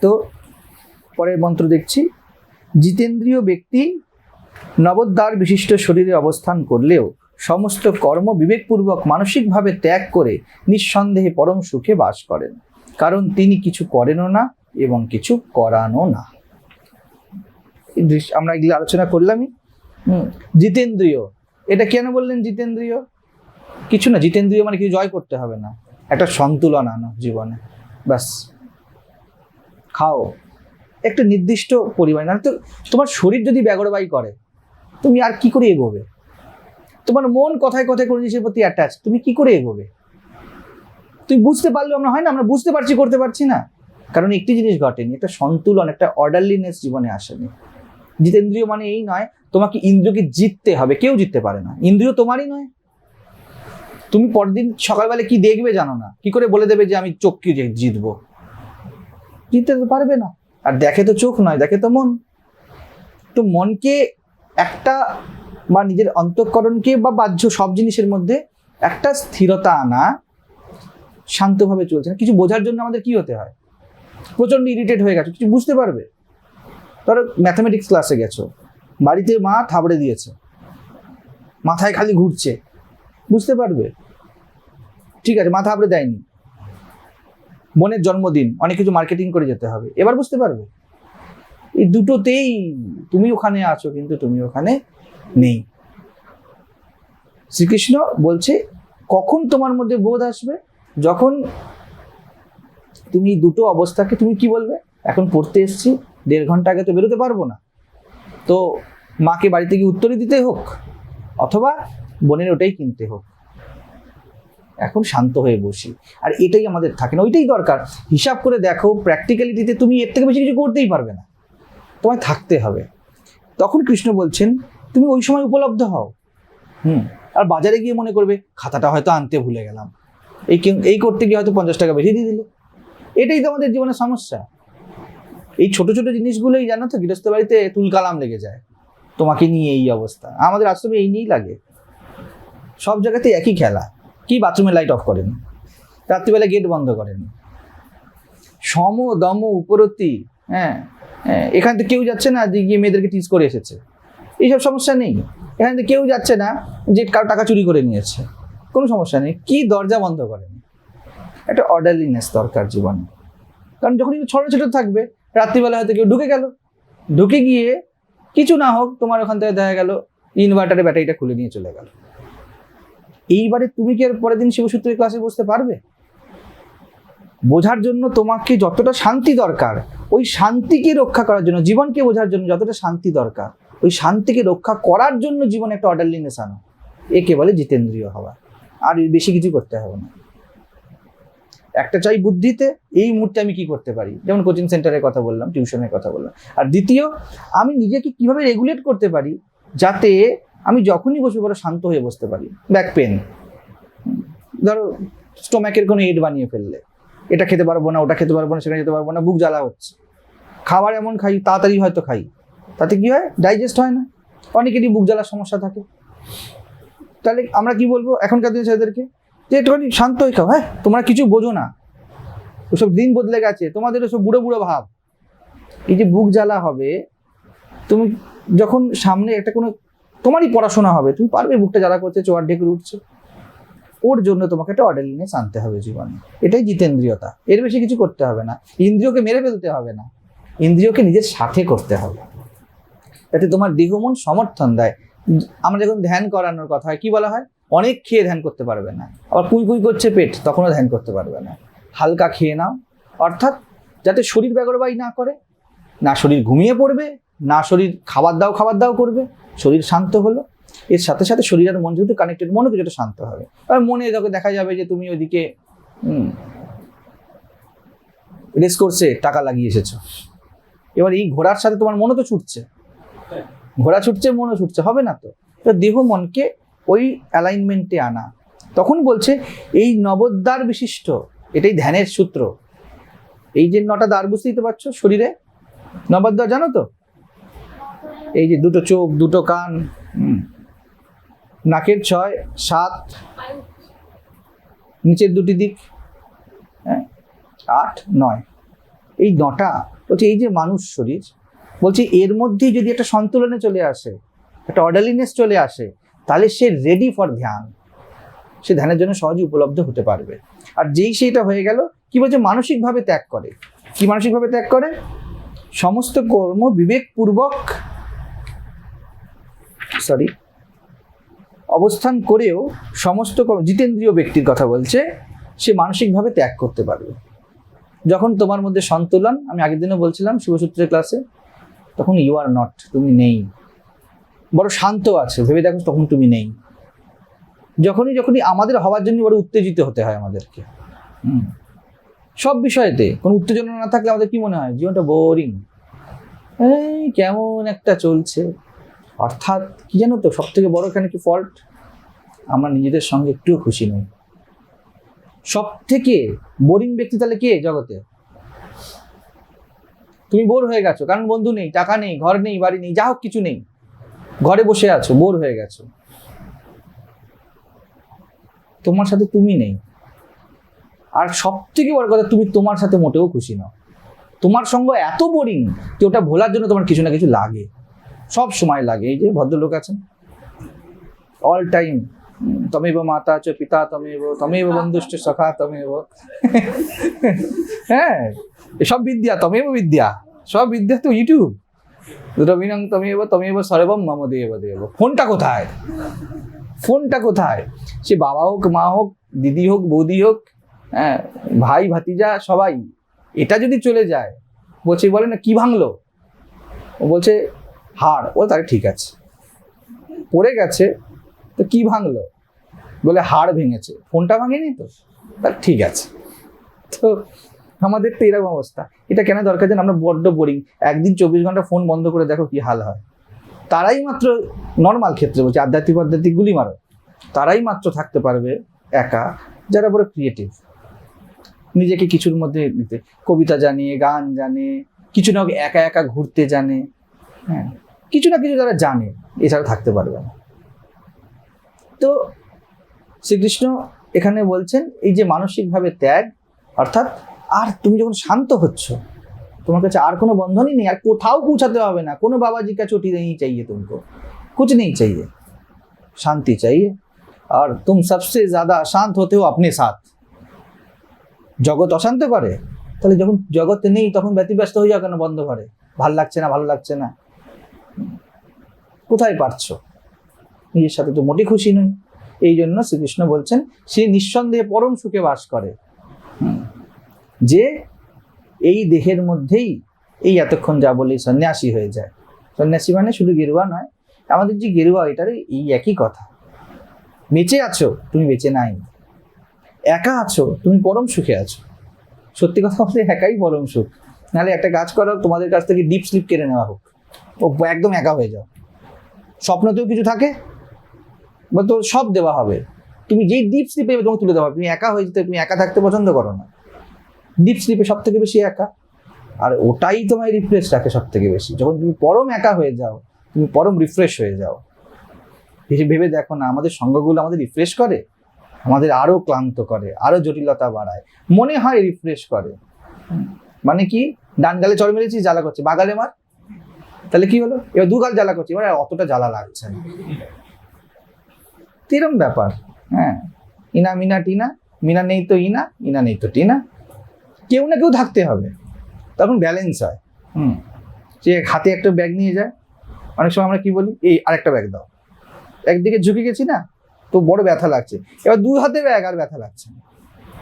তো পরের মন্ত্র দেখছি। জিতেন্দ্রীয় ব্যক্তি নবদ্বার বিশিষ্ট শরীরে অবস্থান করলেও সমস্ত কর্ম বিবেকপূর্বক মানসিকভাবে ত্যাগ করে নিঃসন্দেহে পরম সুখে বাস করেন। কারণ তিনি কিছু করেনও না এবং কিছু করানো না। আমরা এগুলো আলোচনা করলামই। জিতেন্দ্রীয়। এটা কেন বললেন জিতেন্দ্রীয়? কিছু না, জিতেন্দ্রীয় মানে কিছু জয় করতে হবে না। একটা সন্তুলন আনো জীবনে। ব্যাস। খাও। একটা নির্দিষ্ট পরিমাণ। না, তো তোমার শরীর যদি ব্যাগরবাই করে, তুমি আর কি করে এগোবে? তোমার মন কথায় কথায় কোনো জিনিসের প্রতি অ্যাটাচ তুমি কি করে এগোবে? তুই বুঝতে পারলেও আমরা হয় না, আমরা বুঝতে পারছি, করতে পারছি না। কারণ একটি জিনিস ঘটেনি, একটা সন্তুলন, একটা অর্ডারলিনেস জীবনে আসেনি। জিতেন্দ্রীয় মানে এই নয়, তোমাকে ইন্দ্রিয়কে জিততে হবে, কেউ জিততে পারে না। ইন্দ্রিয় তোমারই নয়। তুমি পরদিন সকালবেলা কি দেখবে জানো না? কি করে বলে দেবে যে আমি চোখকে জিতবো? জিততে তো পারবে না। আর দেখে তো চোখ নয়, দেখে তো মন। তো মনকে একটা বা নিজের অন্তঃকরণকে বা বাহ্য সব জিনিসের মধ্যে একটা স্থিরতা আনা শান্তভাবে চলছে না। কিছু বোঝার জন্য আমাদের কি হতে হয়? প্রচণ্ড ইরিটেট হয়ে গেছে, কিছু বুঝতে পারবে? ধরো ম্যাথামেটিক্স ক্লাসে গেছো, বাড়িতে মা থাবড়ে দিয়েছে, মাথায় খালি ঘুরছে, বুঝতে পারবে? ঠিক আছে মাথা থাবড়ে দেয়নি। বোনের জন্মদিন, অনেক কিছু মার্কেটিং করে যেতে হবে। এবার বুঝতে পারবে? এই দুটোতেই তুমি ওখানে আছো, কিন্তু তুমি ওখানে নেই। শ্রীকৃষ্ণ বলছে, কখন তোমার মধ্যে বোধ আসবে? যখন তুমি দুটো অবস্থাকে, তুমি কি বলবে? এখন পড়তে এসছি, দেড় ঘণ্টা আগে তো বেরোতে পারব না। তো মাকে বাড়িতে গিয়ে উত্তরই দিতে হোক, অথবা বোনের ওটাই কিনতে হোক। এখন শান্ত হয়ে বসি। আর এটাই আমাদের থাকে না, ওইটাই দরকার। হিসাব করে দেখো প্র্যাকটিক্যালিটিতে তুমি এর থেকে বেশি কিছু করতেই পারবে না। তোমায় থাকতে হবে। তখন কৃষ্ণ বলছেন, তুমি ওই সময় উপলব্ধ হও। হুম, আর বাজারে গিয়ে মনে করবে, খাতাটা হয়তো আনতে ভুলে গেলাম। এই এই করতে গিয়ে হয়তো পঞ্চাশ টাকা বেশি দিয়ে দিলে। এটাই তো আমাদের জীবনের সমস্যা। এই ছোট ছোট জিনিসগুলোই জানো তো, গৃহস্থ বাড়িতে তুলকালাম লেগে যায়। তোমাকে নিয়ে এই অবস্থা। আমাদের আশ্রমে এই নিয়েই লাগে। সব জায়গাতে একই খেলা। কি বাথরুমে লাইট অফ করেন? রাত্রিবেলা গেট বন্ধ করেন। সম দম উপরতি হ্যাঁ হ্যাঁ, এখান থেকে কেউ যাচ্ছে না যে গিয়ে মেয়েদেরকে টিজ করে এসেছে। এইসব সমস্যা নেই। এখান থেকে কেউ যাচ্ছে না যে কারও টাকা চুরি করে নিয়েছে। কোনো সমস্যা নেই। কি দরজা বন্ধ করেন? একটা অর্ডারলিনেস দরকার জীবনে। কারণ যখন ছোটো ছোটো থাকবে রাত্রিবেলা হয়তো কেউ ঢুকে গেল। ঢুকে গিয়ে কিছু না হোক তোমার ওখান থেকে দেখা গেল ইনভার্টারের ব্যাটারিটা খুলে নিয়ে চলে গেল। এইবারে তুমি কি আর পরের দিন শিবসূত্রের ক্লাসে বসতে পারবে? বোঝার জন্য তোমাকে যতটা শান্তি দরকার, ওই শান্তিকে রক্ষা করার জন্য, জীবনকে বোঝার জন্য যতটা শান্তি দরকার, ওই শান্তিকে রক্ষা করার জন্য জীবনে একটা অর্ডারলিনেস আনো। একে বলে জিতেন্দ্রীয় হওয়া। আর বেশি কিছু করতে হবে না। একটা চাই বুদ্ধিতে, এই মুহূর্তে আমি কি করতে পারি? যেমন কোচিং সেন্টারের কথা বললাম টিউশনের কথা বললাম। আর দ্বিতীয়, আমি নিজেকে কীভাবে রেগুলেট করতে পারি? যাতে আমি যখনই বসে বড় শান্ত হয়ে বসতে পারি। Back pain. ধরো, স্টোম্যাকের কোনো এড বানিয়ে ফেললে। এটা খেতে পারব না, ওটা খেতে পারব না সেটা খেতে পারব না, বুক জ্বালা হচ্ছে। খাবার এমন খাই, তাড়াতাড়ি হয়তো খাই। তাতে কি হয়? ডাইজেস্ট হয় না। অনেকেরই বুক জ্বালার সমস্যা থাকে। তাহলে আমরা কি বলব এখনকার দিনে ছেলেদেরকে? যে একটুখানি শান্ত হয়ে খাও হ্যাঁ? তোমরা কিছু বোঝো না। ওসব দিন বদলে গেছে, তোমাদের ওসব বুড়ো বুড়ো ভাব। এই যে বুক জ্বালা হবে, তুমি যখন সামনে একটা কোনো তোমারই পড়াশোনা হবে, তুমি পারবে বুকটা যারা করছে, চোয়ার ডেকে উঠছে। ওর জন্য তোমাকে একটা অর্ডারলিনেস আনতে হবে জীবনে। এটাই জিতেন্দ্রিয়তা। এর বেশি কিছু করতে হবে না। ইন্দ্রিয়কে মেরে ফেলতে হবে না। ইন্দ্রিয়কে নিজের সাথে করতে হবে। যাতে তোমার দেহ মন সমর্থন দেয়। আমরা যখন ধ্যান করানোর কথা হয়, কি বলা হয়? অনেক খেয়ে ধ্যান করতে পারবে না। আবার কুই কুই করছে পেট, তখনও ধ্যান করতে পারবে না। হালকা খেয়ে নাও। অর্থাৎ যাতে শরীর ব্যাগরবাই না করে, না শরীর ঘুমিয়ে পড়বে না শরীর খাবার দাও খাবার দাও করবে, শরীর শান্ত হলো। এর সাথে সাথে শরীর আর মন যেহেতু কানেক্টেড মনও কিছুটা শান্ত হবে। আর মনে যখন দেখা যাবে যে তুমি ওইদিকে রেস করছে টাকা লাগিয়ে এসেছ। এবার এই ঘোড়ার সাথে তোমার মনও তো ছুটছে। ঘোড়া ছুটছে, মনও ছুটছে, হবে না তো? তো দেহ মনকে ওই অ্যালাইনমেন্টে আনা। তখন বলছে, এই নবদ্বার বিশিষ্ট, এটাই ধ্যানের সূত্র। এই যে নটা দ্বার বুঝতেই তো পারছ শরীরে? নবদ্বার জানো তো? এই যে দুটো চোখ, দুটো কান নাকের ছয়, সাত, নিচের দুটি দিক হ্যাঁ আট, নয়। এই নটা, বলছে, এই যে মানুষ শরীর, বলছে, এর মধ্যেই যদি একটা সন্তুলনে চলে আসে, একটা অর্ডারলিনেস চলে আসে, তাহলে সে রেডি ফর ধ্যান। সে ধ্যানের জন্য সহজে উপলব্ধ হতে পারবে। আর যেই সেইটা হয়ে গেল, কি বলছে, মানসিকভাবে ত্যাগ করে। কি মানসিকভাবে ত্যাগ করে? সমস্ত কর্ম বিবেকপূর্বক সরি অবস্থান করেও সমস্ত জিতেন্দ্রীয় ব্যক্তির কথা বলছে, সে মানসিকভাবে ত্যাগ করতে পারবে। যখন তোমার মধ্যে সন্তুলন, আমি আগের দিনও বলছিলাম শুভসূত্রের ক্লাসে তখন ইউ আর নট তুমি নেই। বড় শান্ত আছে, ভেবে দেখো তখন তুমি নেই। যখনই যখনই আমাদের হওয়ার জন্য বড় উত্তেজিত হতে হয় আমাদেরকে। হুম। সব বিষয়েতে, কোনো উত্তেজনা না থাকলে আমাদের কি মনে হয়? জীবনটা বোরিং এই কেমন একটা চলছে। অর্থাৎ কি জানো তো সব থেকে বড় এখানে কি ফল্ট আমরা নিজেদের সঙ্গে একটুও খুশি নই। সব থেকে বোরিং ব্যক্তি তাহলে কে জগতে? তুমি বোর হয়ে গেছো, কারণ বন্ধু নেই, টাকা নেই, ঘর নেই, বাড়ি নেই, যা হোক কিছু নেই। ঘরে বসে আছো, বোর হয়ে গেছো। তোমার সাথে তুমি নেই। আর সব থেকে বড় কথা, তুমি তোমার সাথে মোটেও খুশি নও। তোমার সঙ্গ এত বোরিং যে ওটা ভোলার জন্য তোমার কিছু না কিছু লাগে। সব সময় লাগে। এই যে ভদ্রলোক আছেন। অল টাইম তমেব মাতা চ পিতা তমেব তমেব বন্ধুষ্ঠ সখা তমেব। হ্যাঁ এসব বিদ্যা, তমেব বিদ্যা, সব বিদ্যা তো ইউটিউব রবিনং তমেব তমেব সর্বম মম দেব দেব। ফোনটা কোথায়? ফোনটা কোথায়? সে বাবা হোক, মা হোক, দিদি হোক, বৌদি হোক হ্যাঁ ভাই, ভাতিজা, সবাই। এটা যদি চলে যায়, বলছে বলে না, কি ভাঙলো? বলছে হাড়। ও তাহলে ঠিক আছে। পড়ে গেছে, তো কি ভাঙলো? বলে হাড় ভেঙেছে। ফোনটা ভাঙেনি তো? তা ঠিক আছে। তো আমাদের তো এরকম অবস্থা। এটা কেন দরকার যেন আমরা বড্ড বোরিং একদিন চব্বিশ ঘণ্টা ফোন বন্ধ করে দেখো কি হাল হয়। তারাই মাত্র নর্মাল ক্ষেত্রে বলছে, আধ্যাত্মিক আধ্যাত্মিক গুলি মারো। তারাই মাত্র থাকতে পারবে একা, যারা বড় ক্রিয়েটিভ নিজেকে কিছুর মধ্যে নিতে। কবিতা জানে, গান জানে, কিছু না একা একা ঘুরতে জানে। হ্যাঁ। কিছু না কিছু তারা জানে, এছাড়া থাকতে পারবে না। তো শ্রীকৃষ্ণ এখানে বলছেন, এই যে মানসিকভাবে ত্যাগ, অর্থাৎ আর তুমি যখন শান্ত হচ্ছ, তোমার কাছে আর কোনো বন্ধনই নেই, আর কোথাও পৌঁছাতে হবে না, কোনো বাবাজি কাছে ওটি নেই চাইয়ে তোমাকে, কুচ নেই চাইয়ে, শান্তি চাইয়ে। আর তুম সবসে জাদা শান্ত হতে হো আপনি সাথ জগৎ অশান্ত করে, তাহলে যখন জগতে নেই, তখন ব্যতিব্যস্ত হয়ে যাও কেন বন্ধ করে ভালো লাগছে না, ভালো লাগছে না। কোথায় পারছ? নিজের সাথে তো মোটে খুশি নই। এই জন্য শ্রীকৃষ্ণ বলছেন, সে নিঃসন্দেহে পরম সুখে বাস করে। যে এই দেহের মধ্যেই এই এতক্ষণ যা বলি সন্ন্যাসী হয়ে যায়। সন্ন্যাসী মানে শুধু গেরুয়া নয়, আমাদের যে গেরুয়া এটার এই একই কথা। বেঁচে আছো, তুমি বেঁচে নাই। একা আছো, তুমি পরম সুখে আছো। সত্যি কথা বলতে একাই পরম সুখ। নাহলে একটা কাজ করো, তোমাদের কাছ থেকে ডিপ স্লিপ কেড়ে নেওয়া হোক। ও একদম একা হয়ে যাও। স্বপ্নতেও কিছু থাকে, বা তো সব দেওয়া হবে। তুমি যেই ডিপ স্লিপে তোমাকে তুলে দেওয়া হবে, তুমি একা হয়ে যেতে, তুমি একা থাকতে পছন্দ করো না। ডিপ স্লিপে সব থেকে বেশি একা। আর ওটাই তোমায় রিফ্রেশ রাখে সব থেকে বেশি। যখন তুমি পরম একা হয়ে যাও, তুমি পরম রিফ্রেশ হয়ে যাও। ভেবে ভেবে দেখো না, আমাদের সঙ্গগুলো আমাদের রিফ্রেশ করে, আমাদের আরও ক্লান্ত করে, আরও জটিলতা বাড়ায়। মনে হয় রিফ্রেশ করে। মানে কি? ডান গালে চড় মেরেছি জ্বালা করছে বাগালে মার। তাহলে কি হলো? এবার দু গাল জ্বালা করছি। এবার অতটা জ্বালা লাগছে না। এরম ব্যাপার? হ্যাঁ। ইনা মিনা টিনা, মিনা নেই তো ইনা ইনা নেই তো টিনা। কেউ না কেউ থাকতে হবে। তখন ব্যালেন্স হয়। হুম। যে হাতে একটা ব্যাগ নিয়ে যায়। অনেক সময় আমরা কি বলি? এই আরেকটা ব্যাগ দাও। একদিকে ঝুঁকে গেছি না, তো বড় ব্যথা লাগছে। এবার দুই হাতে ব্যাগ আর ব্যথা লাগছে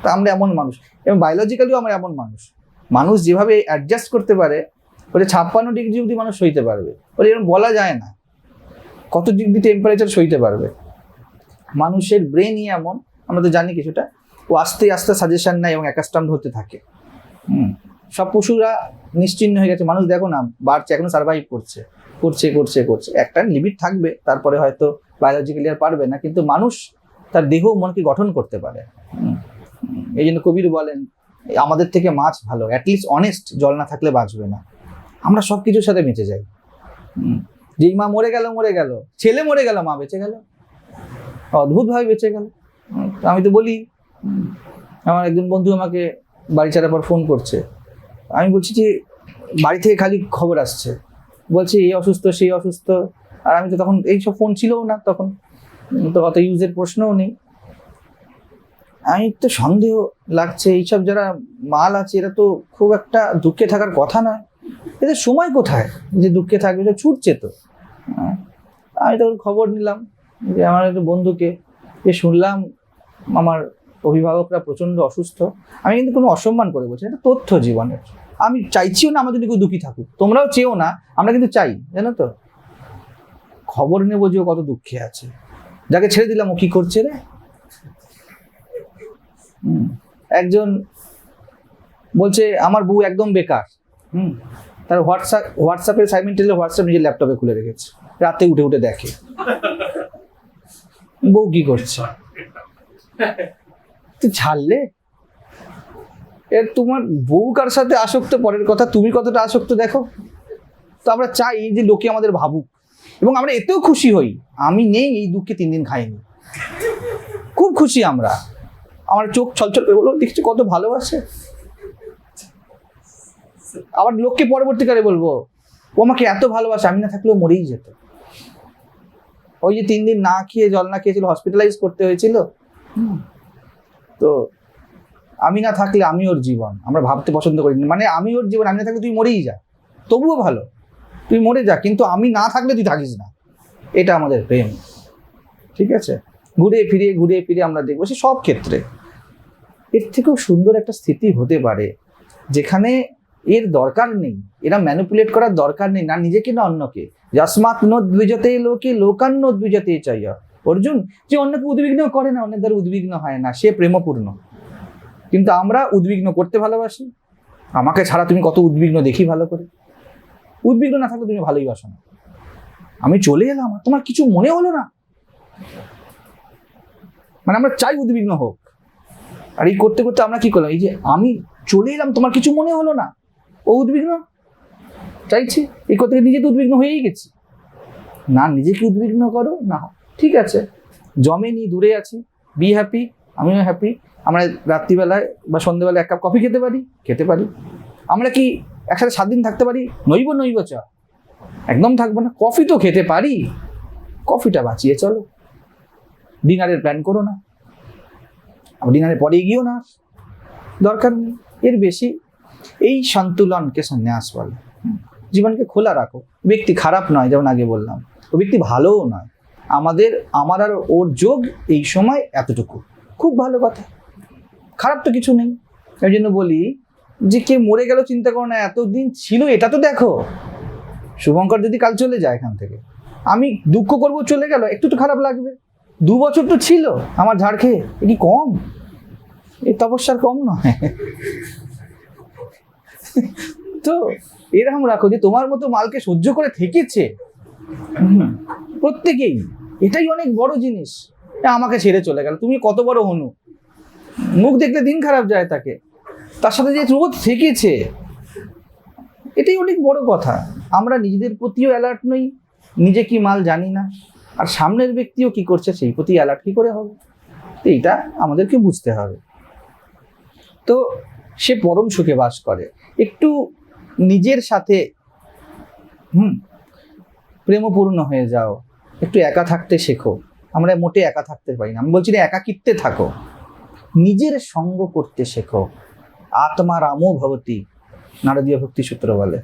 তা আমরা এমন মানুষ। এবং বায়োলজিক্যালিও আমরা এমন মানুষ। মানুষ যেভাবে অ্যাডজাস্ট করতে পারে ওটা ছাপ্পান্ন ডিগ্রি অব্দি মানুষ সইতে পারবে। ওটা এরকম বলা যায় না। কত ডিগ্রি টেম্পারেচার সইতে পারবে? মানুষের ব্রেনই এমন, আমরা তো জানি কিছুটা, ও আস্তে আস্তে সাজেশন নেয় এবং অ্যাকাস্টামড হতে থাকে। হুম। সব পশুরা নিশ্চিন্ন হয়ে গেছে। মানুষ দেখো না, বাড়ছে, এখনও সার্ভাইভ করছে। করছে করছে করছে। একটা লিমিট থাকবে, তারপরে হয়তো বায়োলজিক্যালি আর পারবে না, কিন্তু মানুষ তার দেহ মনকে গঠন করতে পারে। এই জন্য কবির বলেন, আমাদের থেকে মাছ ভালো অ্যাটলিস্ট অনেস্ট জল না থাকলে বাঁচবে না। আমরা সব কিছুর সাথে বেঁচে যাই। যেই মা মরে গেল মরে গেল। ছেলে মরে গেল, মা বেঁচে গেল। অদ্ভুতভাবে বেঁচে গেল। আমি তো বলি আমার একজন বন্ধু আমাকে বাড়ি ছাড়ার পর ফোন করছে। আমি বলছি যে, বাড়ি থেকে খালি খবর আসছে। বলছে, এই অসুস্থ, সেই অসুস্থ। আর আমি তো তখন এইসব ফোন ছিলও না তখন। তো অত ইউজের প্রশ্নও নেই। আমি তো সন্দেহ লাগছে, এইসব যারা মাল আছে, এরা তো খুব একটা দুঃখে থাকার কথা নয়। এদের সময় কোথায়? যে দুঃখে থাকবে এটা ছুটছে তো। আমি তখন খবর নিলাম যে আমার একটা বন্ধুকে, যে শুনলাম আমার অভিভাবকরা প্রচণ্ড অসুস্থ। আমি কিন্তু কোনো অসম্মান করে বলছি এটা তথ্য জীবনের। আমি চাইছিও না আমাদের কেউ দুঃখী থাকুক। তোমরাও চেয়েও না, আমরা কিন্তু চাই, জানো তো? খবর নেব যে ও কত দুঃখে আছে। যাকে ছেড়ে দিলাম, ও কি করছে রে? একজন বলছে, আমার বউ একদম বেকার। হুম। তার হোয়াটসঅ্যাপ, হোয়াটসঅ্যাপে সাইমেন্টালি হোয়াটসঅ্যাপ নিজের ল্যাপটপে খুলে রেখেছে। রাতে উঠে উঠে দেখে। বউ কি করছে? তুই ছাড়লে? এর তোমার বউ কার সাথে আসক্ত? পরের কথা, তুমি কতটা আসক্ত দেখো? তো আমরা চাই যে লোকে আমাদের ভাবুক। এবং আমরা এতেও খুশি হই। আমি নেই, এই দুঃখে তিন দিন খাইনি। খুব খুশি আমরা। আমার চোখ ছলছল বলব দেখছি কত ভালোবাসে? আবার লোককে পরবর্তীকালে বলব, ও আমাকে এত ভালোবাসে, আমি না থাকলেও মরেই যেত। ওই যে তিন দিন না খেয়ে, জল না খেয়েছিল হসপিটালাইজ করতে হয়েছিল। তো আমি না থাকলে আমি ওর জীবন, আমরা ভাবতে পছন্দ করি। মানে আমি ওর জীবন, আমি না থাকলে তুই মরেই যা। তবুও ভালো, তুই মরে যা, কিন্তু আমি না থাকলে তুই থাকিস না। এটা আমাদের প্রেম। ঠিক আছে? ঘুরে ফিরে ঘুরে ফিরে আমরা দেখব সে সব ক্ষেত্রে। এর থেকেও সুন্দর একটা স্থিতি হতে পারে, যেখানে এর দরকার নেই। এরা ম্যানিপুলেট করার দরকার নেই, না নিজেকে, না অন্যকে। যস্মাৎ নোদ্বিজতে লোকে লোকান নোদ্বিজতে চাইয়া অর্জুন, যে অন্যকে উদ্বিগ্ন করে না, অন্যের দ্বারা উদ্বিগ্ন হয় না, সে প্রেমপূর্ণ। কিন্তু আমরা উদ্বিগ্ন করতে ভালোবাসি? আমাকে ছাড়া তুমি কত উদ্বিগ্ন দেখি ভালো করে? উদ্বিগ্ন না থাকলে তুমি ভালোই বাসো না। আমি চলে এলাম তোমার কিছু মনে হলো না? মানে আমরা চাই উদ্বিগ্ন হোক। আর এই করতে করতে আমরা কি করলাম? এই যে আমি চলে এলাম, তোমার কিছু মনে হলো না? ও উদ্বিগ্ন? চাইছি? এই নিজে তো উদ্বিগ্ন হয়েই গেছি? না নিজেকে উদ্বিগ্ন করো? না। ঠিক আছে। জমে জমেনি দূরে আছি। বি হ্যাপি আমিও হ্যাপি আমরা রাত্রিবেলায় বা সন্ধ্যেবেলায় এক কাপ কফি খেতে পারি খেতে পারি। আমরা কি একসাথে সাত দিন থাকতে পারি? নইব নইব চ একদম থাকব না। কফি তো খেতে পারি। কফিটা বাঁচিয়ে চলো। ডিনারের প্ল্যান করো না। ডিনারের পরে গিয়েও না। দরকার নেই। এর বেশি এই সন্তুলনকে সন্ন্যাস বলে। জীবনকে খোলা রাখো। ব্যক্তি খারাপ নয়, যেমন আগে বললাম। ও ব্যক্তি ভালোও নয়। আমাদের, আমার আর ওর যোগ এই সময় এতটুকু। খুব ভালো কথা। খারাপ তো কিছু নেই। ওই জন্য বলি যে, কে মরে গেল চিন্তা করো না, এতদিন ছিল, এটা তো দেখো। শুভঙ্কর যদি কাল চলে যায় এখান থেকে, আমি দুঃখ করব চলে গেল, একটু তো খারাপ লাগবে। দু বছর তো ছিল আমার ঝাড় খেয়ে এ কি কম? এই তপস্যার কম নয়। তো এরকম রাখো যে তোমার মতো মালকে সহ্য করে থেকেছে। প্রত্যেকেই। এটাই অনেক বড় জিনিস। আমাকে ছেড়ে চলে গেল। তুমি কত বড় হনু। মুখ দেখলে দিন খারাপ যায় তাকে। তার সাথে যে রোদ থেকেছে, এটাই অনেক বড় কথা। আমরা নিজেদের প্রতিও অ্যালার্ট নই। নিজে কি মাল জানি না। আর সামনের ব্যক্তিও কি করছে, সেই প্রতি অ্যালার্ট কি করে হবে? তো এইটা আমাদেরকে বুঝতে হবে। তো সে পরম সুখে বাস করে। একটু নিজের সাথে, হুম, প্রেমপূর্ণ হয়ে যাও। একটু একা থাকতে শেখো। আমরা মোটে একা থাকতে পারি না। আমি বলছি না একাকিত্বে থাকো। নিজের সঙ্গ করতে শেখো। আত্মা রামও ভবতী, নারদীয় ভক্তি সূত্র বলে।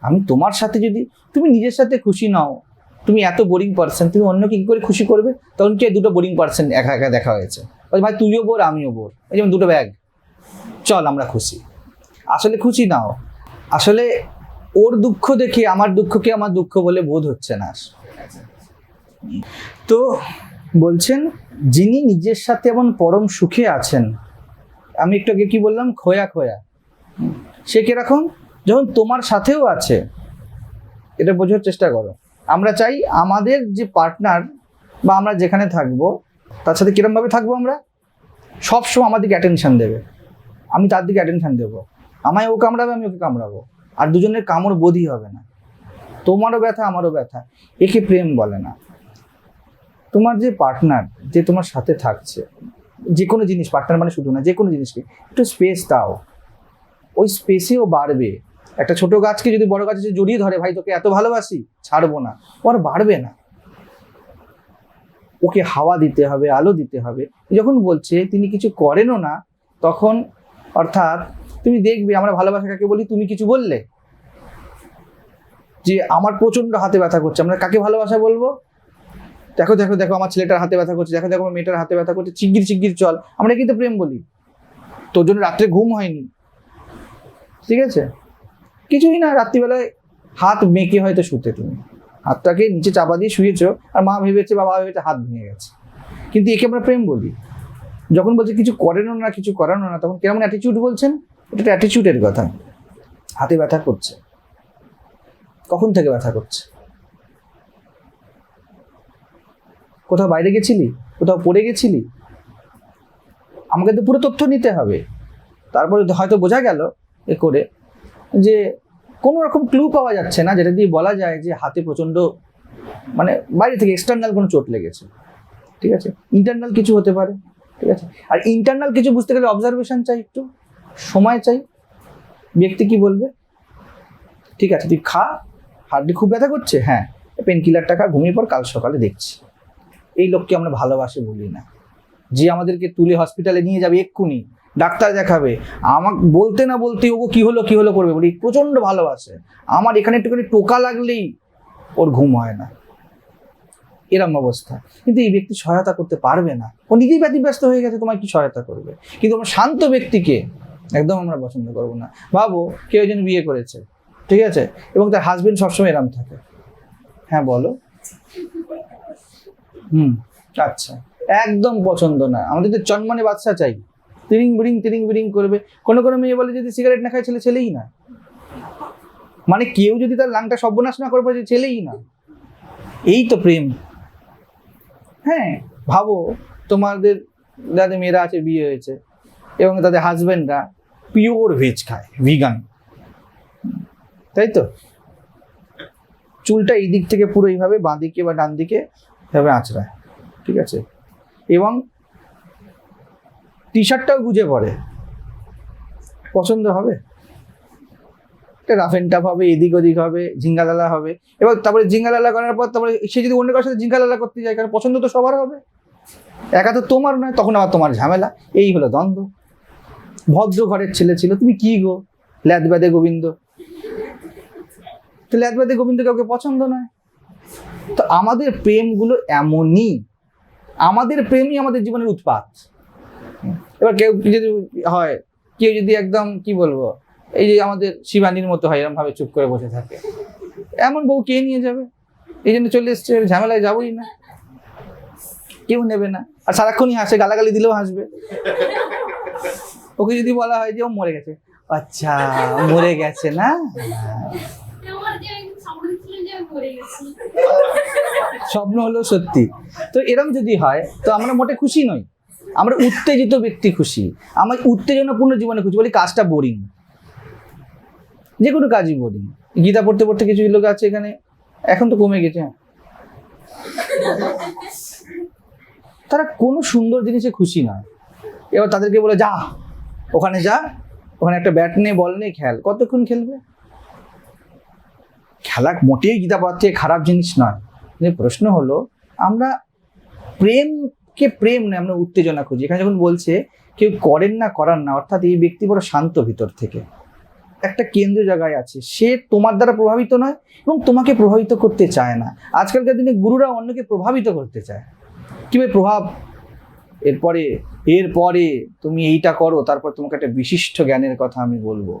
আমি তোমার সাথে যদি, তুমি নিজের সাথে খুশি নাও, তুমি এত বোরিং পার্সন তুমি অন্য কি করে খুশি করবে? তখন কি দুটো বোরিং পার্সন একা একা দেখা হয়েছে? ভাই, তুইও বোর, আমিও বোর। এই যেমন দুটো ব্যাগ চল, আমরা খুশি। আসলে খুশি নাও আসলে ওর দুঃখ দেখে আমার দুঃখকে আমার দুঃখ বলে বোধ হচ্ছে না। তো বলছেন, যিনি নিজের সাথে এমন পরম সুখে আছেন, আমি একটু আগে কি বললাম? খোয়া খোয়া। সে কীরকম যখন তোমার সাথেও আছে, এটা বোঝার চেষ্টা করো। আমরা চাই আমাদের যে পার্টনার বা আমরা যেখানে থাকব, তার সাথে কিরমভাবে থাকব আমরা? সবসময় আমাদেরকে অ্যাটেনশন দেবে। আমি তার দিকে অ্যাটেনশন দেবো। আমায় ও কামড়াবে, আমি ওকে কামড়াবো। আর দুজনের কামড় বোধই হবে না। তোমারও ব্যথা, আমারও ব্যথা। একে প্রেম বলে না। তোমার যে পার্টনার যে তোমার সাথে থাকছে, যে কোনো জিনিস পার্টনার মানে শুধু না, যে কোনো জিনিসকে, একটু স্পেস দাও। ওই স্পেসেও বাড়বে। একটা ছোট গাছকে যদি বড় গাছে জড়িয়ে ধরে, ভাই, তোকে এত ভালোবাসি, ছাড়বো না। ও আর বাড়বে না। ওকে হাওয়া দিতে হবে, আলো দিতে হবে। যখন বলছে, তিনি কিছু করেনও না, তখন অর্থাৎ তুমি দেখবে, আমরা ভালোবাসা কাকে বলি? তুমি কিছু বললে? যে আমার প্রচণ্ড হাতে ব্যথা করছে। আমরা কাকে ভালোবাসা বলব? দেখো দেখো দেখো, আমার ছেলেটার হাতে ব্যথা করছে। দেখো দেখো, আমার মেয়েটার হাতে ব্যথা করছে। চিগির চিগির চল। আমরা কিন্তু প্রেম বলি। তোর জন্য রাত্রে ঘুম হয়নি। ঠিক আছে? কিছুই না, রাত্রিবেলায় হাত মেকে হয়তো শুতে তুমি। হাতটাকে নিচে চাপা দিয়ে শুয়েছো, আর মা ভেবেছে, বাবা ভেবেছে হাত ভেঙে গেছে। কিন্তু একে আমরা প্রেম বলি। যখন বলছে, কিছু করেনও না, কিছু করানো না তখন কেমন অ্যাটিচিউড বলছেন? এটা একটা অ্যাটিটিউডের কথা। হাতে ব্যথা করছে। কখন থেকে ব্যথা করছে? কোথাও বাইরে গেছিলি? কোথাও পড়ে গেছিলি? আমাকে তো পুরো তথ্য নিতে হবে। তারপরে হয়তো বোঝা গেল এ করে যে কোনো রকম ক্লু পাওয়া যাচ্ছে না, যেটা দিয়ে বলা যায় যে হাতে প্রচণ্ড মানে বাইরে থেকে এক্সটার্নাল কোনো চোট লেগেছে। ঠিক আছে? ইন্টারনাল কিছু হতে পারে। ঠিক আছে? আর ইন্টারনাল কিছু বুঝতে গেলে অবজারভেশন চাই একটু। সময় চাই। ব্যক্তি কি বলবে? ঠিক আছে, তুই খা। হাড্ডি খুব ব্যথা করছে? হ্যাঁ। পেন কিলারটা খা, ঘুমিয়ে পর কাল সকালে দেখছি। এই লোককে আমরা ভালোবাসে বলি না। যে আমাদেরকে তুলে হসপিটালে নিয়ে যাবে এক্ষুনি, ডাক্তার দেখাবে। আমাকে বলতে না বলতে ওগো কি হলো কি হলো করবে বলি, প্রচণ্ড ভালোবাসে। আমার এখানে একটুখানি টোকা লাগলেই ওর ঘুম হয় না। এরম অবস্থা। কিন্তু এই ব্যক্তি সহায়তা করতে পারবে না। ও নিজেই ব্যতিব্যস্ত হয়ে গেছে, তোমায় কি সহায়তা করবে? কিন্তু আমরা শান্ত ব্যক্তিকে একদম আমরা পছন্দ করব না। ভাবো কেউ একজন বিয়ে করেছে, ঠিক আছে? এবং তার হাজবেন্ড সবসময় এরম থাকে। হ্যাঁ বলো। হুম আচ্ছা। একদম পছন্দ না। আমাদের তো চনমনে বাচ্চা চাই। তিরিং বিরিং তিরিং বিরিং করবে। কোনো কোনো মেয়ে বলে যদি সিগারেট না খায়, ছেলে ছেলেই না। মানে কেউ যদি তার লাংটা সর্বনাশ না করবে, যে ছেলেই না। এই তো প্রেম। হ্যাঁ ভাবো, তোমাদের যাদের মেয়েরা আছে, বিয়ে হয়েছে এবং তাদের হাজবেন্ডরা পিওর ভেজ খায় ভিগান তাই তো চুলটা এই দিক থেকে পুরো এইভাবে বাঁ দিকে বা ডান দিকে এভাবে আঁচড়ায়, ঠিক আছে? এবং টি শার্টটাও গুজে পড়ে। পছন্দ হবে? রাফ এন্ড টাফ হবে, এদিক ওদিক হবে, ঝিঙ্গালালা হবে। এবার তারপরে ঝিঙ্গালালা করার পর তারপরে সে যদি অন্য কারোর সাথে ঝিঙ্গালালা করতে যায়, কারণ পছন্দ তো সবার হবে। একা তো তোমার নয়, তখন আবার তোমার ঝামেলা। এই হলো দ্বন্দ্ব। ভদ্র ঘরের ছেলে ছিল। তুমি কি গো? ল্যাদ ব্যাদে গোবিন্দ। তো ল্যাদ গোবিন্দ কাউকে পছন্দ নয়। তো আমাদের প্রেমগুলো এমনই। আমাদের প্রেমই আমাদের জীবনের উৎপাত। এবার কেউ যদি হয়, কেউ যদি একদম কি বলব, এই যে আমাদের শিবানীর মতো হয় এরকম ভাবে চুপ করে বসে থাকে। এমন বউ কে নিয়ে যাবে? এই জন্য চলে এসছে ঝামেলায় যাবোই না। কেউ নেবে না। আর সারাক্ষণই হাসে, গালাগালি দিলেও হাসবে। ওকে যদি বলা হয় যে ও মরে গেছে। আচ্ছা মরে গেছে না? স্বপ্ন হলো সত্যি। তো এরম যদি হয়, তো আমরা মোটে খুশি নই। আমরা উত্তেজিত ব্যক্তি খুশি। আমার উত্তেজনাপূর্ণ জীবনে খুশি। বলি কাজটা বোরিং যে কোনো কাজই বোরিং গীতা পড়তে পড়তে কিছু লোক আছে এখানে। এখন তো কমে গেছে। তারা কোনো সুন্দর জিনিসে খুশি নয়। এবার তাদেরকে বলে, যা ওখানে যা, ওখানে একটা ব্যাট নিয়ে বল নিয়ে খেল। কতক্ষণ খেলবে? খেলা মোটেই গীতা থেকে খারাপ জিনিস নয়। প্রশ্ন হলো, আমরা প্রেমকে প্রেম নয়, আমরা উত্তেজনা খুঁজি। এখানে যখন বলছে, কেউ করেন না, করার না, অর্থাৎ এই ব্যক্তি বড় শান্ত ভিতর থেকে। একটা কেন্দ্র জায়গায় আছে। সে তোমার দ্বারা প্রভাবিত নয় এবং তোমাকে প্রভাবিত করতে চায় না। আজকালকার দিনে গুরুরা অন্যকে প্রভাবিত করতে চায়। কীভাবে প্রভাব? এরপরে এরপরে তুমি এইটা করো, তারপর তোমাকে একটা বিশিষ্ট জ্ঞানের কথা আমি বলব।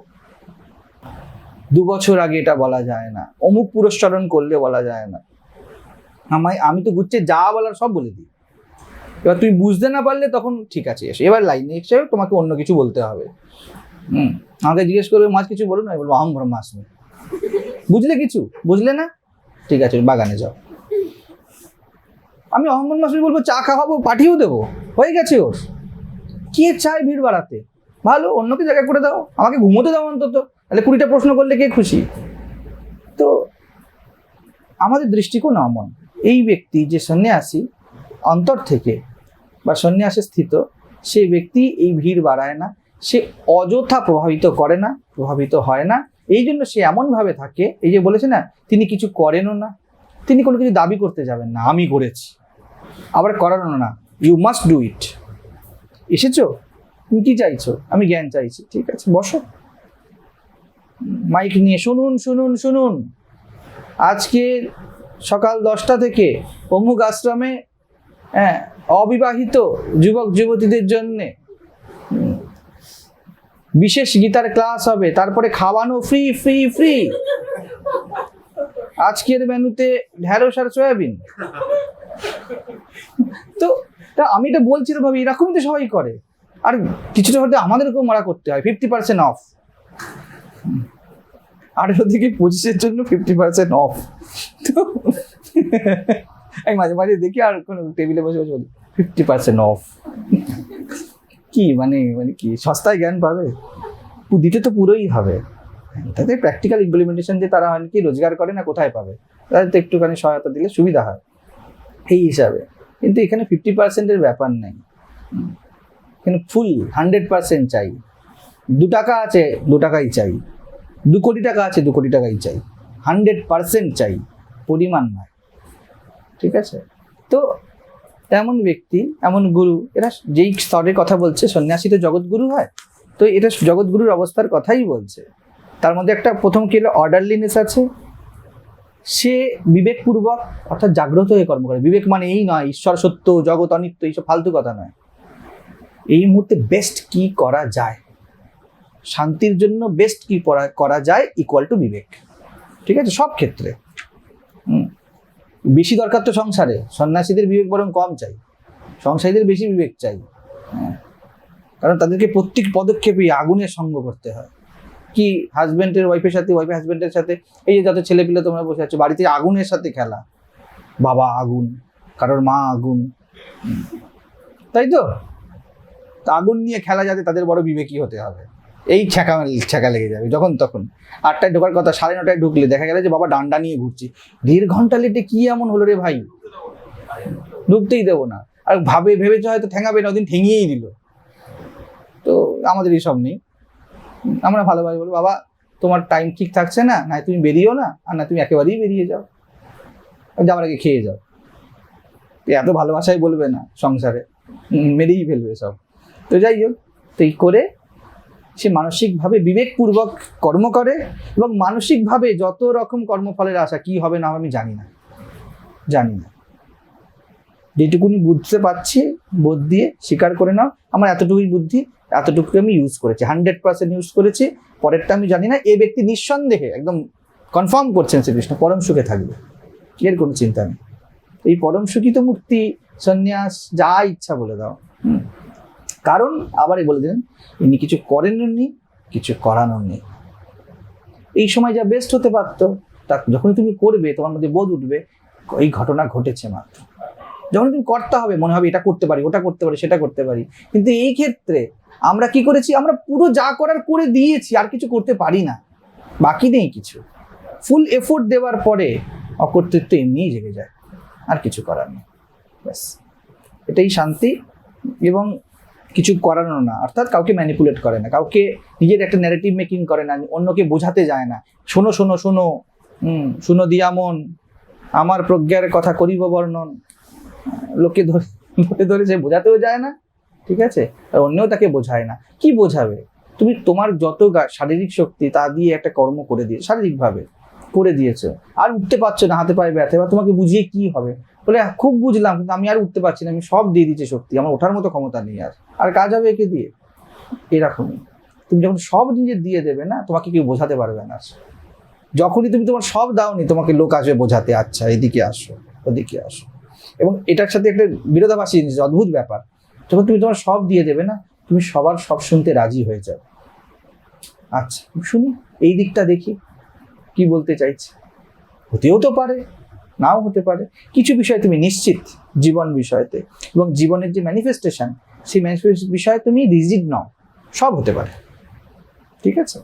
দু বছর আগে এটা বলা যায় না। অমুক পুরস্চরণ করলে বলা যায় না। আমায়, আমি তো গুচ্ছে যা বলার সব বলে দিই। এবার তুমি বুঝতে না পারলে তখন ঠিক আছে, এসে। এবার লাইনে এসে তোমাকে অন্য কিছু বলতে হবে। হুম, আমাকে জিজ্ঞেস করবে, মাছ কিছু বলো না? বলব আহম ব্রহ্মাস্মি বুঝলে কিছু? বুঝলে না? ঠিক আছে, বাগানে যাও। আমি অহম্মদ মাসুরি বলব, চা খাওয়াবো, পাঠিয়েও দেবো। হয়ে গেছে ওর। কে চায় ভিড় বাড়াতে? ভালো, অন্যকে জায়গা করে দাও, আমাকে ঘুমোতে দাও অন্তত। তাহলে কুড়িটা প্রশ্ন করলে কে খুশি? তো আমাদের দৃষ্টিকোণ অমন। এই ব্যক্তি যে সন্ন্যাসী, অন্তর থেকে বা সন্ন্যাসে স্থিত সেই ব্যক্তি এই ভিড় বাড়ায় না, সে অযথা প্রভাবিত করে না, প্রভাবিত হয় না। এই জন্য সে এমনভাবে থাকে, এই যে বলেছে না, তিনি কিছু করেনও না, তিনি কোনো কিছু দাবি করতে যাবেন না, আমি করেছি। আবার করানো না ইউ মাস্ট ডু ইট এসেছ? তুমি কি চাইছো? আমি জ্ঞান চাইছি। ঠিক আছে, বসো। মাইক নিয়ে শুনুন শুনুন শুনুন। আজকে সকাল দশটা থেকে অমুক আশ্রমে হ্যাঁ অবিবাহিত যুবক যুবতীদের জন্যে বিশেষ গীতার ক্লাস হবে। তারপরে খাওয়ানো ফ্রি ফ্রি ফ্রি আজকের মেনুতে ঢ্যাঁড়স আর সয়াবিন। তো তা আমি এটা বলছি তো ভাবি, এরকমই তো সবাই করে। আর কিছুটা হয়তো আমাদেরকেও মারা করতে হয় ফিফটি পার্সেন্ট অফ আঠেরো থেকে পঁচিশের জন্য ফিফটি পার্সেন্ট অফ তো আমি মাঝে মাঝে দেখি আর কোনো টেবিলে বসে বসে বলি ফিফটি পার্সেন্ট অফ কি মানে মানে কি, সস্তায় জ্ঞান পাবে? দিতে তো পুরোই হবে। তাতে প্র্যাকটিক্যাল ইমপ্লিমেন্টেশন যে তারা হয় কি, রোজগার করে না, কোথায় পাবে? তাদের তো একটুখানি সহায়তা দিলে সুবিধা হয়। এই হিসাবে। কিন্তু এখানে ফিফটি পার্সেন্টের ব্যাপার নেই। এখানে ফুল হান্ড্রেড পার্সেন্ট চাই। দু টাকা আছে, দু টাকাই চাই। দু কোটি টাকা আছে, দু কোটি টাকাই চাই। হান্ড্রেড পার্সেন্ট চাই, পরিমাণ নয়। ঠিক আছে? তো এমন ব্যক্তি, এমন গুরু, এরা যেই স্তরের কথা বলছে, সন্ন্যাসী তো জগৎগুরু হয়। তো এটা জগৎগুরুর অবস্থার কথাই বলছে। তার মধ্যে একটা প্রথম কি হলো অর্ডারলিনেস আছে। সে বিবেকপূর্বক অর্থাৎ জাগ্রত হয়ে কর্ম করে। বিবেক মানে এই নয়, ঈশ্বর সত্য, জগৎ অনিত্য, এইসব ফালতু কথা নয়। এই মুহূর্তে বেস্ট কি করা যায়? শান্তির জন্য বেস্ট কি করা যায় ইকুয়াল টু বিবেক। ঠিক আছে? সব ক্ষেত্রে। বেশি দরকার তো সংসারে। সন্ন্যাসীদের বিবেক বরং কম চাই। সংসারীদের বেশি বিবেক চাই। কারণ তাদেরকে প্রত্যেক পদক্ষেপে আগুনের সঙ্গ করতে হয়। কি হাজব্যান্ডের ওয়াইফের সাথে ওয়াইফের হাজব্যান্ডের সাথে? এই যে যত ছেলেপিলে তোমরা বসে আছো, বাড়িতে আগুনের সাথে খেলা। বাবা আগুন, কারোর মা আগুন। তাই তো? আগুন নিয়ে খেলা যাতে তাদের বড় বিবেকী হতে হবে। এই ছ্যাঁকা ছ্যাঁকা লেগে যাবে যখন তখন। আটটায় ঢোকার কথা, সাড়ে নটায় ঢুকলে দেখা গেল যে বাবা ডান্ডা নিয়ে ঘুরছি। দেড় ঘণ্টা লেটে কি এমন হলো রে ভাই? ঢুকতেই দেবো না। আর ভাবে, ভেবেছে হয়তো ঠেঙাবে না, ওদিন ঠেঙিয়েই দিল। তো আমাদের এইসব নেই। আমরা ভালোভাবে বলব, বাবা, তোমার টাইম ঠিক থাকছে না না তুমি বেরিয়েও না, আর না তুমি একেবারেই বেরিয়ে যাও। যাওয়ার আগে খেয়ে যাও। এত ভালোবাসাই বলবে না সংসারে মেরেই ফেলবে সব। তো যাই হোক, তো এই করে সে মানসিকভাবে বিবেকপূর্বক কর্ম করে এবং মানসিকভাবে যত রকম কর্মফলের আশা, কি হবে না আমি জানি না জানি না। যেটুকুনি বুঝতে পারছি, বোধ দিয়ে স্বীকার করে নাও। আমার এতটুকুই বুদ্ধি এতটুকু আমি ইউজ করেছি হান্ড্রেড পার্সেন্ট ইউজ করেছি। পরেরটা আমি জানি না এই ব্যক্তি নিঃসন্দেহে একদম কনফার্ম করছেন শ্রীকৃষ্ণ, পরম সুখে থাকবে। এর কোনো চিন্তা নেই। এই পরম সুখী তো মুক্তি, সন্ন্যাস, যা ইচ্ছা বলে দাও। কারণ আবারই বলে দিলেন, ইনি কিছু করেননি কিছু করানোর নেই। এই সময় যা বেস্ট হতে পারতো, তা যখনই তুমি করবে, তোমার মধ্যে বোধ উঠবে, এই ঘটনা ঘটেছে মাত্র। যখন তুমি করতে হবে, মনে হবে এটা করতে পারি, ওটা করতে পারি, সেটা করতে পারি। কিন্তু এই ক্ষেত্রে আমরা কি করেছি? আমরা পুরো যা করার করে দিয়েছি, আর কিছু করতে পারি না। বাকি নেই কিছু। ফুল এফোর্ট দেওয়ার পরে অকর্তৃত্ব এমনিই জেগে যায়। আর কিছু করার নেই। ব্যাস। এটাই শান্তি এবং কিছু করানো না। অর্থাৎ কাউকে ম্যানিপুলেট করে না। কাউকে নিজের একটা ন্যারেটিভ মেকিং করে না। অন্যকে বোঝাতে যায় না। শোনো শোনো শোনো। হুম, শুনো দিয়া মন। আমার প্রজ্ঞার কথা করিব বর্ণন। লোকে ধরে ধরে ধরে সে বোঝাতেও যায় না, ঠিক আছে? আর অন্যও তাকে বোঝায় না। কি বোঝাবে? তুমি তোমার যত শারীরিক শক্তি তা দিয়ে একটা কর্ম করে দিয়ে শারীরিকভাবে করে দিয়েছ। আর উঠতে পারছ না, হাতে পায়ে ব্যথা। এবার তোমাকে বুঝিয়ে কি হবে? বলে খুব বুঝলাম, কিন্তু আমি আর উঠতে পারছি না, আমি সব দিয়ে দিচ্ছি শক্তি। আমার ওঠার মতো ক্ষমতা নেই আর। আর কাজ হবে একে দিয়ে? এরকমই। তুমি যখন সব নিজে দিয়ে দেবে না, তোমাকে কেউ বোঝাতে পারবে না। যখনই তুমি তোমার সব দাওনি, তোমাকে লোক আসবে বোঝাতে আচ্ছা এদিকে আসো, ওদিকে আসো। এবং এটার সাথে একটা বিরোধাভাসী জিনিস, অদ্ভুত ব্যাপার। যখন তুমি তোমার সব দিয়ে দেবে না, তুমি সবার সব শুনতে রাজি হয়ে যাবে আচ্ছা শুনি, এই দিকটা দেখি, কি বলতে চাইছে। হতেও তো পারে, নাও হতে পারে। কিছু বিষয় তুমি নিশ্চিত জীবন বিষয়তে এবং জীবনের যে ম্যানিফেস্টেশন সেই ম্যানিফেস্ট বিষয়ে তুমি রিজিড নাও, সব হতে পারে। ঠিক আছে?